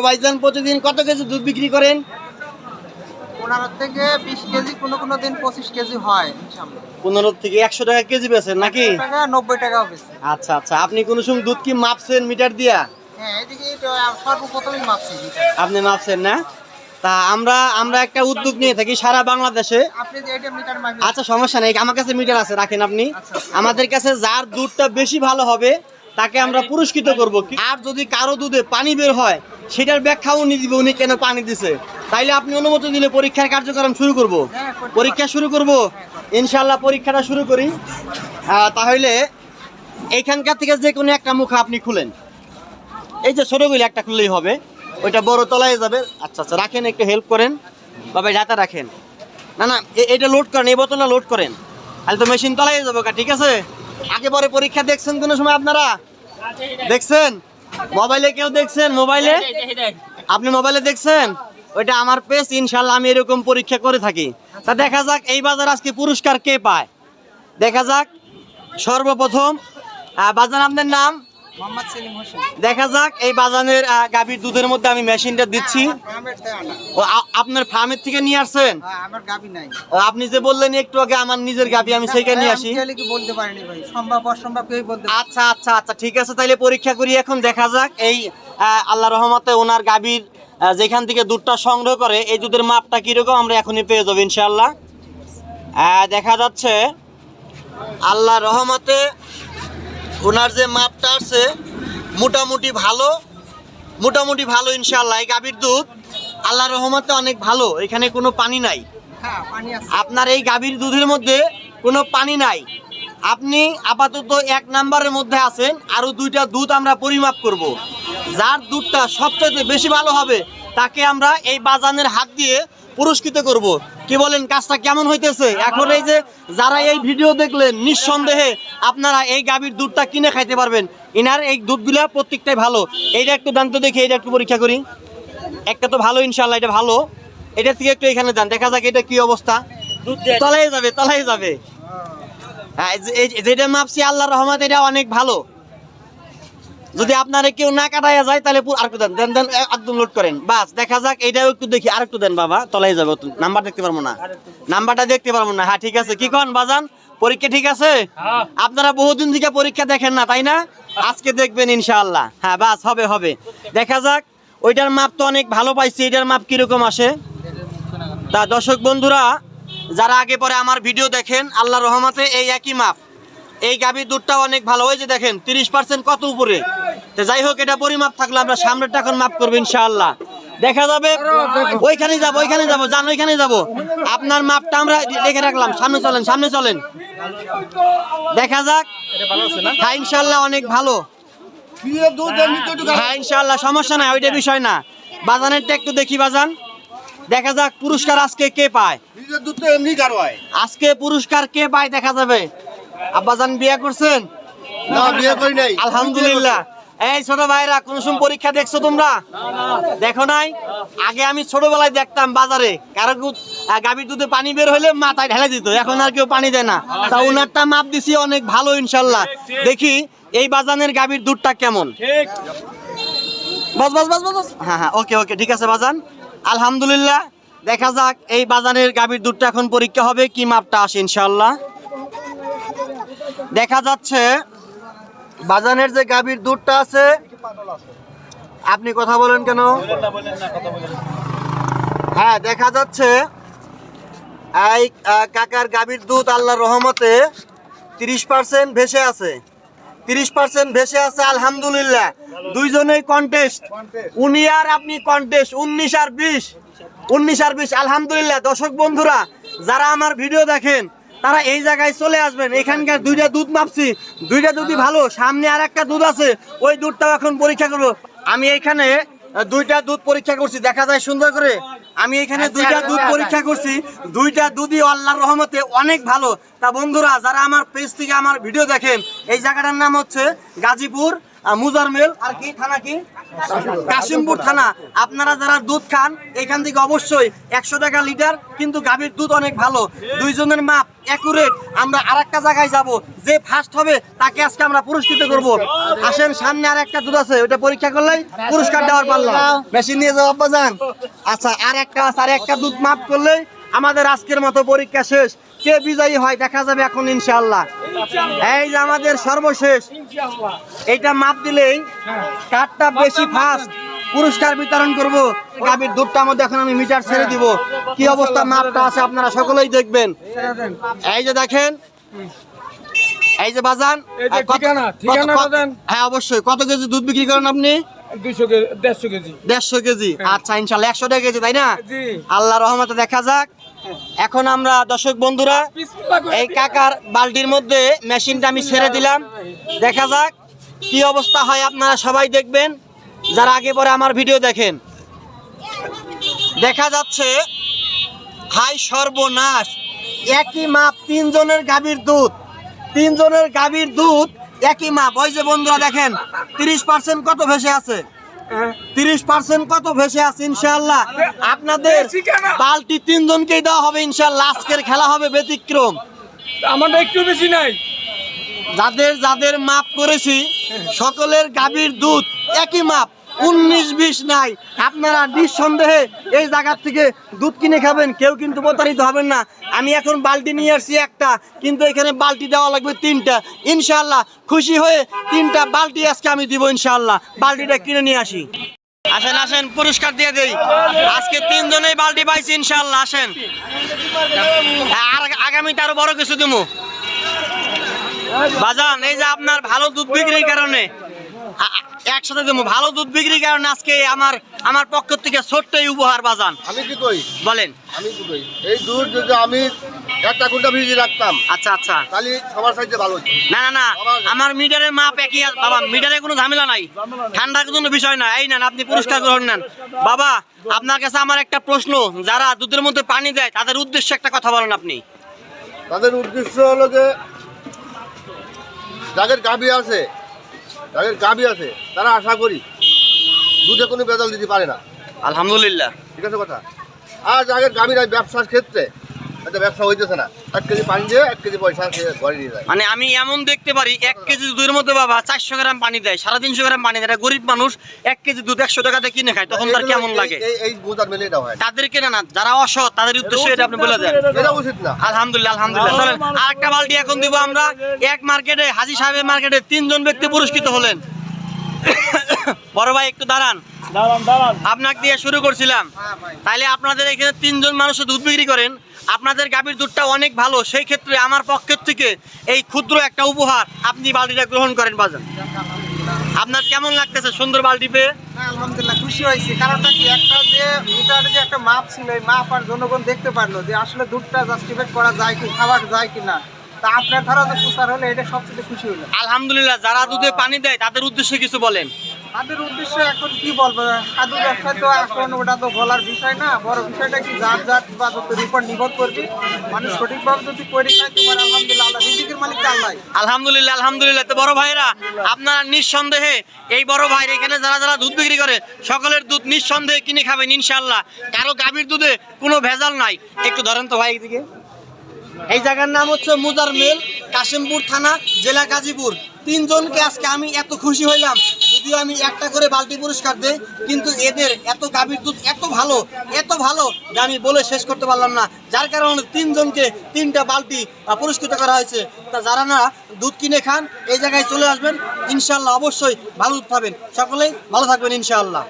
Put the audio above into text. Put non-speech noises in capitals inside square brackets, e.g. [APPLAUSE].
ভাইজান প্রতিদিন কত কেজি দুধ বিক্রি করেন? পনেরো থেকে বিশ কেজি কোনো কোনো দিন পঁচিশ কেজি হয় পনেরো থেকে একশো টাকা কেজি বেছেন নাকি? নব্বই টাকাও আচ্ছা আচ্ছা। আপনি কোনো সময় দুধ কি মাপছেন মিটার দিয়া? হ্যাঁ। আপনি মাপছেন না? তা আমরা আমরা একটা উদ্যোগ নিয়ে থাকি সারা বাংলাদেশে। আচ্ছা সমস্যা নেই। আমার কাছে মিটার আছে রাখেন আপনি। আচ্ছা। আমাদের কাছে যার দুধটা বেশি ভালো হবে তাকে আমরা পুরস্কৃত করব। আর যদি কারও দুধে পানি বের হয় সেটার ব্যাখ্যাও উনি দিবে উনি কেন পানি দিছে? তাইলে আপনি অনুমতি দিলে পরীক্ষার কার্যক্রম শুরু করব। হ্যাঁ, পরীক্ষা। শুরু করব। ইনশাল্লাহ পরীক্ষাটা শুরু করি। তাহলে এইখানকার থেকে যে কোনো একটা মুখ আপনি খুলেন। এই যে ছোটগুলি একটা খুললেই হবে। ওইটা বড় তলায় যাবে। আচ্ছা আচ্ছা রাখেন একটু হেল্প করেন। বাবা যাতে রাখেন। না না এটা লোড করেন এই বোতলটা লোড করেন। তাহলে তো মেশিন তলায় যাব ঠিক আছে? আগে পরে পরীক্ষা দেখছেন কোনো সময় আপনারা? দেখছেন? মোবাইলে কেউ দেখছেন? মোবাইলে আপনি মোবাইলে দেখছেন? ওইটা আমার পেজ ইনশাল্লাহ আমি এরকম পরীক্ষা করে থাকি। তা দেখা যাক এই বাজার আজকে পুরস্কার কে পায়? দেখা যাক সর্বপ্রথম বাজার আপনার নাম? দেখা যাক এই বাজানের গাভীর দুধের মধ্যে আমি মেশিনটা দিচ্ছি। ও আ- আপনার ফার্মের থেকে নিয়ে আসছেন? হ্যাঁ, আপনি যে বললেন একটু আগে আমার নিজের গাভী আমি সেইখানে নিয়ে আসি। বলতে পারিনি ভাই? সম্ভব অসম্ভব আচ্ছা আচ্ছা আচ্ছা ঠিক আছে তাহলে পরীক্ষা করি এখন। দেখা যাক এই আল্লাহ রহমতে ওনার গাভীর যেখান থেকে দুধটা সংগ্রহ করে এই দুধের মাপটা কীরকম আমরা এখনই পেয়ে যাব ইনশাল্লাহ দেখা যাচ্ছে আল্লাহ রহমতে ওনার যে মাপটা আছে মোটামুটি ভালো। মোটামুটি ভালো ইনশাল্লাহ এই গাভীর দুধ আল্লাহ রহমতে অনেক ভালো। এখানে কোনো পানি নাই। হ্যাঁ আপনার এই গাভীর দুধের মধ্যে কোনো পানি নাই। আপনি আপাতত এক নাম্বারের মধ্যে আছেন। আরও দুইটা দুধ আমরা পরিমাপ করব। যার দুধটা সবচেয়ে বেশি ভালো হবে তাকে আমরা এই বাজানের হাত দিয়ে পুরস্কৃত করব। কি বলেন কাজটা কেমন হইতেছে? এখন এই যে যারা এই ভিডিও দেখলেন নিঃসন্দেহে আপনারা এই গাভীর দুধটা কিনে খাইতে পারবেন। ইনার এই দুধগুলা প্রত্যেকটাই ভালো। এইটা একটু দান তো দেখি এটা একটু পরীক্ষা করি। একটা তো ভালো ইনশাল্লাহ এটা ভালো। এটা থেকে একটু এখানে দেন দেখা যাক এটা কি অবস্থা। তলাই যাবে তলাই যাবে। হ্যাঁ, যেটা মাপছি আল্লাহ রহমত এটা অনেক ভালো। যদি আপনারা কেউ না কাটাইয়া যায় তাহলে আরেকটু দেন দেন দেন একদম লোড করেন। বাস দেখা যাক এটাও একটু দেখি আরেকটু দেন বাবা তলাই যাবে। নাম্বার দেখতে পারব না। নাম্বারটা দেখতে পারব না। হ্যাঁ ঠিক আছে। কি কন বাজান? পরীক্ষা ঠিক আছে? আপনারা বহুদিন থেকে পরীক্ষা দেখেন না তাই না? আজকে দেখবেন ইনশাআল্লাহ। হ্যাঁ বাস হবে হবে। দেখা যাক ওইটার মাপ তো অনেক ভালো পাইছি। এটার মাপ কীরকম আসে? তা দর্শক বন্ধুরা যারা আগে পরে আমার ভিডিও দেখেন আল্লাহ রহমতে এই একই মাপ। এই গাভীর দুধটা অনেক ভালো। ওই যে দেখেন তিরিশ পার্সেন্ট কত উপরে? তো যাই হোক এটা পরিমাপ থাকলে আমরা সামনেরটা এখন মাপ করব ইনশাআল্লাহ। দেখা যাবে ওইখানে যাব ওইখানে যাব যান ওইখানে যাব। আপনার মাপটা আমরা লিখে রাখলাম সামনে চলেন সামনে চলেন। দেখা যাক। হ্যাঁ ইনশাল্লাহ অনেক ভালো। হ্যাঁ ইনশাল্লাহ সমস্যা নাই ওইটা বিষয় না। বাজানেরটা একটু দেখি বাজান। দেখা যাক পুরস্কার আজকে কে পায়? আজকে পুরস্কার কে পায় দেখা যাবে। আব্বাজান বিয়ে করছেন? না বিয়ে করি নাই। আলহামদুলিল্লাহ। এই ছোট ভাইরা কোন সময় পরীক্ষা দেখছ তোমরা? দেখো নাই? আগে আমি ছোটবেলায় দেখতাম বাজারে কারও গাভীর দুধে পানি বের হলে মাথায় ঢেলে দিত এখন আর কেউ পানি দেয় না। তা ওনারটা মাপ দিছি অনেক ভালো ইনশাল্লাহ। দেখি এই বাজানের গাভীর দুধটা কেমন? বাস বাস বাস বাস বাস। হ্যাঁ হ্যাঁ ওকে ওকে ঠিক আছে বাজান। আলহামদুলিল্লাহ দেখা যাক এই বাজানের গাভীর দুধটা এখন পরীক্ষা হবে কি মাপটা আসে ইনশাল্লাহ। দেখা যাচ্ছে বাজানের যে গাভীর দুধটা আছে, আপনি কথা বলেন কেন? হ্যাঁ দেখা যাচ্ছে, এই কাকার গাভীর দুধ আল্লাহর রহমতে তিরিশ পার্সেন্ট ভেসে আছে। তিরিশ পার্সেন্ট ভেসে আছে, আলহামদুলিল্লাহ। দুইজনেই কন্টেস্ট উনি আর আপনি কন্টেস্ট উনিশ আর বিশ। উনিশ আর বিশ, আলহামদুলিল্লাহ। দর্শক বন্ধুরা, যারা আমার ভিডিও দেখেন তারা এই জায়গায় চলে আসবেন। এখানকার দুইটা দুধ মাপছি। দুইটা দুধই ভালো। সামনে আর একটা দুধ আছে। ওই দুধটাও এখন পরীক্ষা করব। আমি এখানে দুইটা দুধ পরীক্ষা করছি। দেখা যায় সুন্দর করে। আমি এখানে দুইটা দুধ পরীক্ষা করছি। দুইটা দুধই আল্লাহর রহমতে অনেক ভালো। তা বন্ধুরা যারা আমার পেজ থেকে আমার ভিডিও দেখেন এই জায়গাটার নাম হচ্ছে গাজীপুর মুজারমেল আর কি, থানা কি? কাশিমপুর থানা। আপনারা যারা দুধ খান, এখান থেকে অবশ্যই একশো টাকা লিটার, কিন্তু গাভীর দুধ অনেক ভালো। দুইজনের মাপ অ্যাকুরেট আমরা আর একটা জায়গায় যাব। যে ফার্স্ট হবে, তাকে আজকে আমরা পুরস্কৃত করব। আসেন, সামনে আর একটা দুধ আছে ওটা পরীক্ষা করলেই পুরস্কার দেওয়ার পারলাম। মেশিন নিয়ে যাও আব্বা যান আচ্ছা আর একটা আর একটা দুধ মাপ করলেই আমাদের আজকের মতো পরীক্ষা শেষ। কে বিজয়ী হয় দেখা যাবে এখন ইনশাআল্লাহ। এই যে আমাদের সর্বশেষ এইটা মাপ দিলেই কাঠটা বেশি ফাস্ট পুরস্কার বিতরণ করব। গাভীর দুধটা মধ্যে এখন আমি মিটার ছেড়ে দিব। কি অবস্থা? মাপটা আছে আপনারা সকলেই দেখবেন। এই যে দেখেন এই যে বাজান। হ্যাঁ অবশ্যই। কত কেজি দুধ বিক্রি করেন আপনি? দেড়শো কেজি। আচ্ছা ইনশাল্লাহ একশো টাকা কেজি তাই না? আল্লাহ রহমতে দেখা যাক। এখন আমরা দর্শক বন্ধুরা এই কাকার বালতির মধ্যে মেশিনটা আমি ছেড়ে দিলাম। দেখা যাক কি অবস্থা হয় আপনারা সবাই দেখবেন। যারা আগে পরে আমার ভিডিও দেখেন। দেখা যাচ্ছে হাই সর্বনাশ। একই মাপ তিনজনের গাভীর দুধ। তিনজনের গাভীর দুধ একই মাপ। ওই যে বন্ধুরা দেখেন তিরিশ পার্সেন্ট কত ভেসে আছে? তিরিশ পার্সেন্ট কত ভেসে আছে ইনশাল্লাহ আপনাদের বালটি তিনজনকেই দেওয়া হবে ইনশাল্লাহ আজকের খেলা হবে ব্যতিক্রম। আমাদের একটু বেশি নাই। যাদের যাদের মাপ করেছি সকলের গাভীর দুধ একই মাপ। উনিশ বিশ নাই। আপনারা নিঃসন্দেহে এই জায়গার থেকে দুধ কিনে খাবেন, কেউ কিন্তু প্রতারিত হবেন না। আমি এখন বালতি নিয়ে আসছি একটা, কিন্তু এখানে বালতি দেওয়া লাগবে তিনটা। ইনশাল্লাহ খুশি হয়ে তিনটা বালতি আজকে আমি দিব ইনশাল্লাহ বালতিটা কিনে নিয়ে আসি। আসেন আসেন পুরস্কার দিয়ে দেই। আজকে তিনজনেই বালতি পাইছি ইনশাল্লাহ আসেন। আর আগামীতে আরও বড় কিছু দিমু। বাজান, এই যে আপনার ভালো দুধ বিক্রির কারণে একসাথে দেবো। ভালো দুধ বিক্রির কারণে আজকে আমার আমার পক্ষ থেকে ছোট্ট এই উপহার বাজান আমি কি কই? বলেন। আমি কি কই? এই দুধ যদি আমি একটা ঘণ্টা ভিজিয়ে রাখতাম আচ্ছা আচ্ছা। তাহলে সবার সাইডে ভালো না না না। আমার মিটারের মাপ একই বাবা মিটারে কোনো ঝামেলা নাই। ঠান্ডার কোনো বিষয় না। এই নেন আপনি পুরস্কার গ্রহণ নেন। বাবা আপনার কাছে আমার একটা প্রশ্ন। যারা দুধের মধ্যে পানি দেয় তাদের উদ্দেশ্যে একটা কথা বলেন আপনি। তাদের উদ্দেশ্য হলো যে যাদের গাভী আছে যাদের গাবি আছে তারা আশা করি দুধে কোনো বেদল দিতে পারে না। আলহামদুলিল্লাহ। ঠিক আছে কথা? আর যাদের গাভীরা ব্যবসার ক্ষেত্রে একটা ব্যবসা হইতেছে না। এক কেজি পানি দিয়ে এক কেজি পয়সা ঘরে নিয়ে যায়। মানে আমি এমন দেখতে পারি এক কেজি দুধের মধ্যে বাবা চারশো গ্রাম পানি দেয় সাড়ে তিনশো গ্রাম পানি দেয়। গরিব মানুষ এক কেজি দুধ একশো টাকাতে কিনে খায় তখন তার কেমন লাগে? এই- মেলে এটা হয়। না যারা অসৎ তাদের উদ্দেশ্যে এটা আপনি বলে দেন। এটা উচিত না। আলহামদুলিল্লাহ আলহামদুলিল্লাহ। চলেন আর একটা বালতি এখন দিব আমরা। এক মার্কেটে হাজি সাহেবের মার্কেটে তিনজন ব্যক্তি পুরস্কৃত হলেন। [COUGHS] বড় ভাই একটু দাঁড়ান। আপনাকে দিয়ে শুরু করছিলাম। তাইলে আপনাদের এখানে তিনজন মানুষ দুধ বিক্রি করেন। আপনাদের গাভীর দুধটা অনেক ভালো সেই ক্ষেত্রে আমার পক্ষের থেকে এই ক্ষুদ্র একটা উপহার আপনি বালতিটা গ্রহণ করেন বাজান। আপনার কেমন লাগতেছে সুন্দর বালতি পেয়ে? হ্যাঁ, আলহামদুলিল্লাহ খুশি হয়েছি। কারণটা কি? একটা যে মিটারে যে একটা মাপ ছিল এই মাপ আর জনগণ দেখতে পারল যে আসলে দুধটা জাস্টিফাইড করা যায় কি খাবার যায় কি না। তা আপনার ধারা যে প্রচার হলে এটা সবচেয়ে খুশি হলো। আলহামদুলিল্লাহ যারা দুধে পানি দেয় তাদের উদ্দেশ্যে কিছু বলেন। তাদের এখন কি বলব? সাধু ব্যবসায় তো এখন ওটা তো বলার বিষয় না। বড় বিষয়টা কি বা উপর নির্ভর মানুষ সঠিকভাবে যদি করে খাইতে পারে আলহামদুলিল্লাহ আলহামদুলিল্লাহ আলহামদুলিল্লাহ। তো বড় ভাইরা আপনারা নিঃসন্দেহে এই বড় এখানে যারা যারা দুধ বিক্রি করে, সকলের দুধ নিঃসন্দেহে কিনে খাবেন ইনশাল্লাহ কারও গাভীর দুধে কোনো ভেজাল নাই। একটু ধরেন তো ভাই এদিকে। এই জায়গার নাম হচ্ছে মুজার মেল, কাশিমপুর থানা, জেলা গাজীপুর। তিনজনকে আজকে আমি এত খুশি হইলাম। যদিও আমি একটা করে বালতি পুরস্কার দেই, কিন্তু এদের এত গাভীর দুধ এত ভালো এত ভালো যে আমি বলে শেষ করতে পারলাম না। যার কারণে তিনজনকে তিনটা বালতি পুরস্কৃত করা হয়েছে। তা যারা না দুধ কিনে খান, এই জায়গায় চলে আসবেন। ইনশাল্লাহ অবশ্যই ভালো দুধ পাবেন সকলেই ভালো থাকবেন ইনশাআল্লাহ।